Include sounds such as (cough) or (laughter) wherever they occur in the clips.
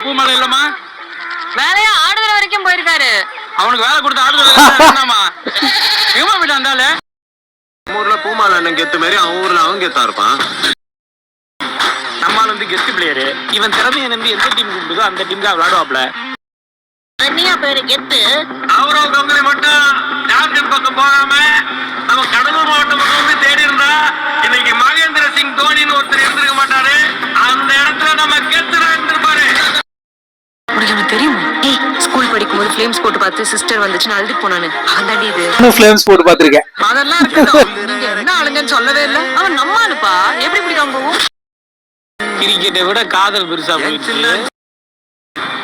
பூமலை இல்லம்மா. வேலையா? ஆடுதல் வரைக்கும் போயிருக்காரு. அவனுக்கு வேலை கொடுத்து ஆடுதல் என்னம்மா எங்க போயிட்டு வந்தாலே. ஊர்ல பூமால அண்ணன் கெத்து மாதிரி அவன் ஊர்ல அவன் கெத்தா இருப்பான். நம்மால் வந்து கெஸ்ட் பிளேயரு இவன் திறமையை நம்பி எந்த டீம் கூப்பிடுதோ அந்த டீமுக்கு விளையாடுவாப்ல என்னையா பேரு கெத்து. அவரோ கம்பெனி மட்டும் பக்கம் போகாம நம்ம கடலூர் மாவட்டம் ஸ்கூல் படிக்கும்போது ஃபிலிம்ஸ் போட்டு பார்த்து சிஸ்டர் வந்துச்சுன்னு அழுது போனானு. அதாண்டி இது. ஃபிளேம்ஸ் போட்டு பார்த்திருக்கேன். அதெல்லாம் நீங்க என்ன ஆளுங்கன்னு சொல்லவே இல்ல. அவன் நம்ம ஆளுப்பா. எப்படி பிடிக்காம போகும் கிரிக்கெட்டை விட காதல் பெருசா போயிடுச்சு.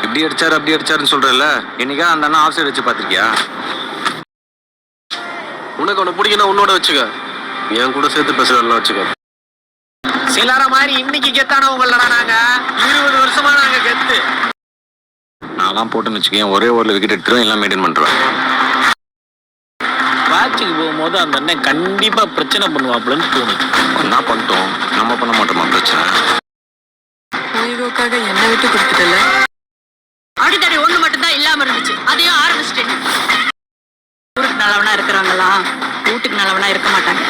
இப்படி அடிச்சாரு அப்படி அடிச்சாருன்னு சொல்றல என்னைக்கா அந்த அண்ணா ஆஃப் சைடு வச்சு பாத்திருக்கியா உனக்கு அவனை பிடிக்கணும் உன்னோட வச்சுக்க. என் கூட சேர்த்து பேசுறதெல்லாம் வச்சுக்க. சிலர மாதிரி இன்னைக்கு கெத்தானவங்களடா நாங்க. இருபது வருஷமா நாங்க கெத்து. நான்லாம் போட்டுன்னு வச்சுக்கேன் ஒரே ஓவரில் விக்கெட் எடுத்துரும் எல்லாம் மெயின்டைன் பண்றேன். மேட்சுக்கு போகும்போது அந்த அண்ணன் கண்டிப்பா பிரச்சனை பண்ணுவாப்லன்னு தோணுது. என்ன பண்ணிட்டோம்? நம்ம பண்ண மாட்டோமா பிரச்சனை? என்ன விட்டு கொடுத்துட்டல? அடித்தடி ஒண்ணு மட்டும் தான் இல்லாம இருந்துச்சு. அதையும் ஆரம்பிச்சிட்டேன். ஊருக்கு நல்லவனா இருக்கிறாங்களா? வீட்டுக்கு நல்லவனா இருக்க மாட்டாங்க.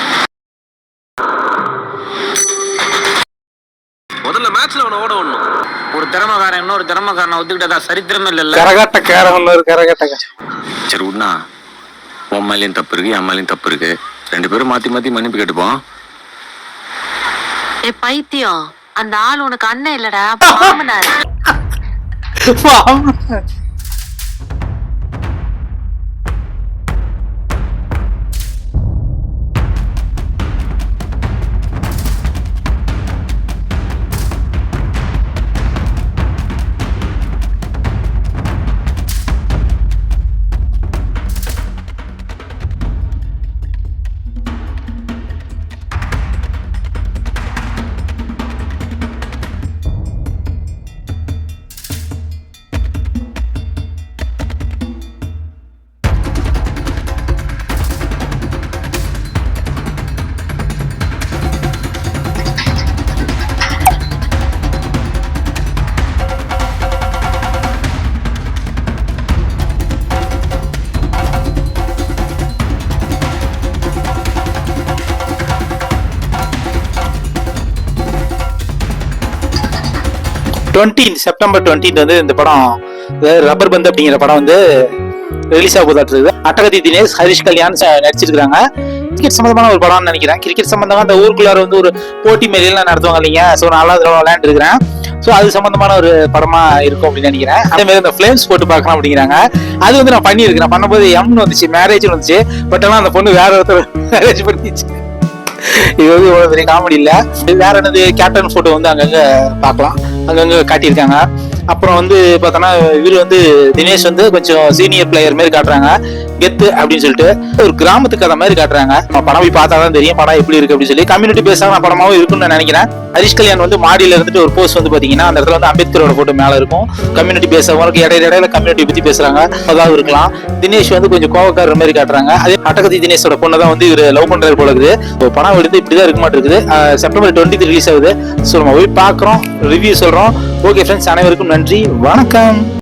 முதல்ல மேட்ச்ல அவனை ஓட விடணும். ஒரு திறமைக்காரன் இன்னொரு திறமைக்காரனை ஒத்துக்கிட்டதா சரித்திரமே இல்லைல்ல? கரகாட்ட கேரம் ஒரு கரகாட்ட சரி உண்ணா. உன் மேலேயும் தப்பு இருக்கு என் மேலேயும் தப்பு இருக்கு. ரெண்டு பேரும் மாத்தி மாத்தி மன்னிப்பு கேட்டுப்போம். ஏ பைத்தியம். அந்த ஆள் உனக்கு அண்ணன் இல்லடா (laughs) மாமனார் டுவெண்ட்டீன் செப்டம்பர் டுவெண்ட்டீன் வந்து இந்த படம் ரப்பர் பந்து அப்படிங்கிற படம் வந்து ரிலீஸ் ஆக போதாட்டு அட்டகதி தினேஷ் ஹரிஷ் கல்யாண் நடிச்சிருக்காங்க கிரிக்கெட் சம்மந்தமான ஒரு படம்னு நினைக்கிறேன். கிரிக்கெட் சம்மந்தமாக அந்த ஊருக்குள்ளார வந்து ஒரு போட்டி மாரியெல்லாம் நடத்துவாங்க இல்லைங்க. ஸோ நல்லா தடவை விளையாண்டுருக்கிறேன் ஸோ அது சம்மந்தமான ஒரு படமாக இருக்கும் அப்படின்னு நினைக்கிறேன். அதே மாதிரி இந்த ஃப்ளேம்ஸ் போட்டு பார்க்கலாம் அப்படிங்கிறாங்க. அது வந்து நான் பண்ணியிருக்கிறேன் பண்ணும்போது எம்னு வந்துச்சு மேரேஜ்னு வந்துச்சு. பட் ஆனால் அந்த பொண்ணு வேற ஒருத்தர் (laughs) மேரேஜ் பண்ணிச்சு. இது வந்து இவ்வளவு பெரிய காமெடி இல்ல. வேற என்னது கேப்டன் போட்டோ வந்து அங்கங்க பாக்கலாம் அங்கங்க காட்டியிருக்காங்க. அப்புறம் வந்து பார்த்தோன்னா இவர் வந்து தினேஷ் வந்து கொஞ்சம் சீனியர் பிளேயர் மாதிரி காட்டுறாங்க. கெத்து அப்படின்னு சொல்லிட்டு ஒரு கிராமத்து கதை மாதிரி காட்டுறாங்க. நம்ம படம் போய் பார்த்தா தான் தெரியும் படம் எப்படி இருக்கு அப்படின்னு சொல்லி. கம்யூனிட்டி பேஸான படமாவும் இருக்கும்னு நான் நினைக்கிறேன். ஹரிஷ் கல்யாண் வந்து மாடியில் இருந்துட்டு ஒரு போஸ்ட் வந்து பார்த்தீங்கன்னா அந்த இடத்துல வந்து அம்பேத்கரோட போட்டோ மேலே இருக்கும். கம்யூனிட்டி பேசுறவங்களுக்கு இடையில இடையில கம்யூனிட்டி பற்றி பேசுறாங்க. அதாவது இருக்கலாம். தினேஷ் வந்து கொஞ்சம் கோவக்காரர் மாதிரி காட்டுறாங்க. அதே அட்டகதி தினேஷோட பொண்ணை தான் வந்து இவர் லவ் பண்ணுறது போல இருக்குது. இப்போ பணம் எடுத்து இப்படிதான் இருக்க மாட்டேங்குது செப்டம்பர் டுவெண்ட்டி ரிலீஸ் ஆகுது. ஸோ நம்ம போய் பார்க்குறோம் ரிவ்யூ சொல்கிறோம் ஓகே ஃப்ரெண்ட்ஸ் அனைவருக்கும் நன்றி. வணக்கம்.